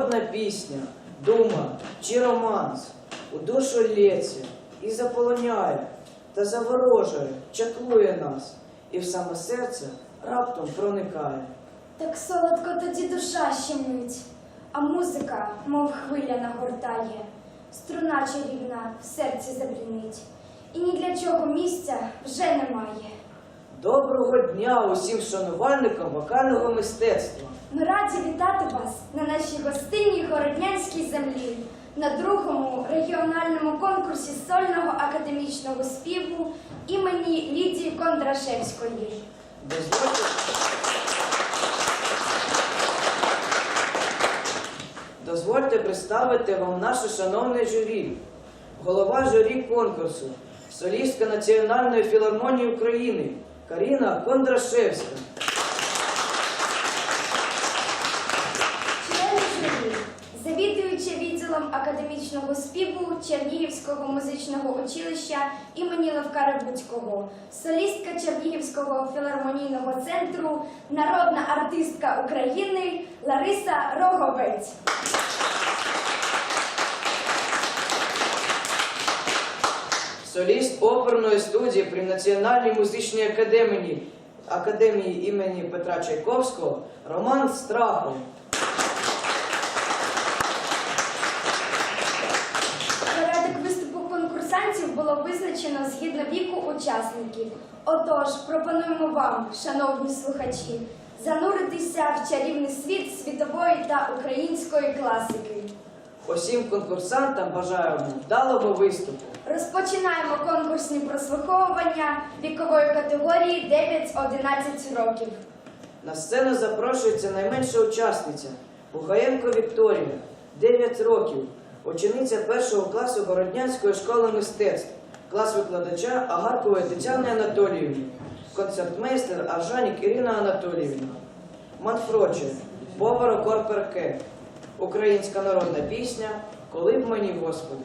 пісня, дума чи романс у душу лється і заполоняє, та заворожує, чаклує нас, і в саме серце раптом проникає. Так солодко тоді душа щемить, а музика, мов хвиля нагортає, струна чарівна в серці забринить, і ні для чого місця вже немає. Доброго дня усім шанувальникам вокального мистецтва. Ми раді вітати вас на нашій гостинній городнянській землі на другому регіональному конкурсі сольного академічного співу імені Лідії Кондрашевської. Дозвольте... Дозвольте представити вам наше шановне журі. Голова журі конкурсу, солістка Національної філармонії України Каріна Кондрашевська. Завідуюча відділом академічного співу Чернігівського музичного училища імені Левка Рабуцького, солістка Чернігівського філармонійного центру, народна артистка України Лариса Роговець. Соліст оперної студії при Національній музичній академії, академії імені Петра Чайковського Роман Страхов. Порядок виступу конкурсантів було визначено згідно віку учасників. Отож, пропонуємо вам, шановні слухачі, зануритися в чарівний світ світової та української класики. Усім конкурсантам бажаємо вдалого виступу. Розпочинаємо конкурсні прослуховування вікової категорії 9-11 років. На сцену запрошується найменша учасниця Бугаєнко Вікторія, 9 років, учениця першого класу Городнянської школи мистецтв, клас викладача Агаркової Тетяни Анатоліївни, концертмейстер Аржанік Ірина Анатоліївна, Манфроче, Поваро Корперке, українська народна пісня Коли б мені Господи.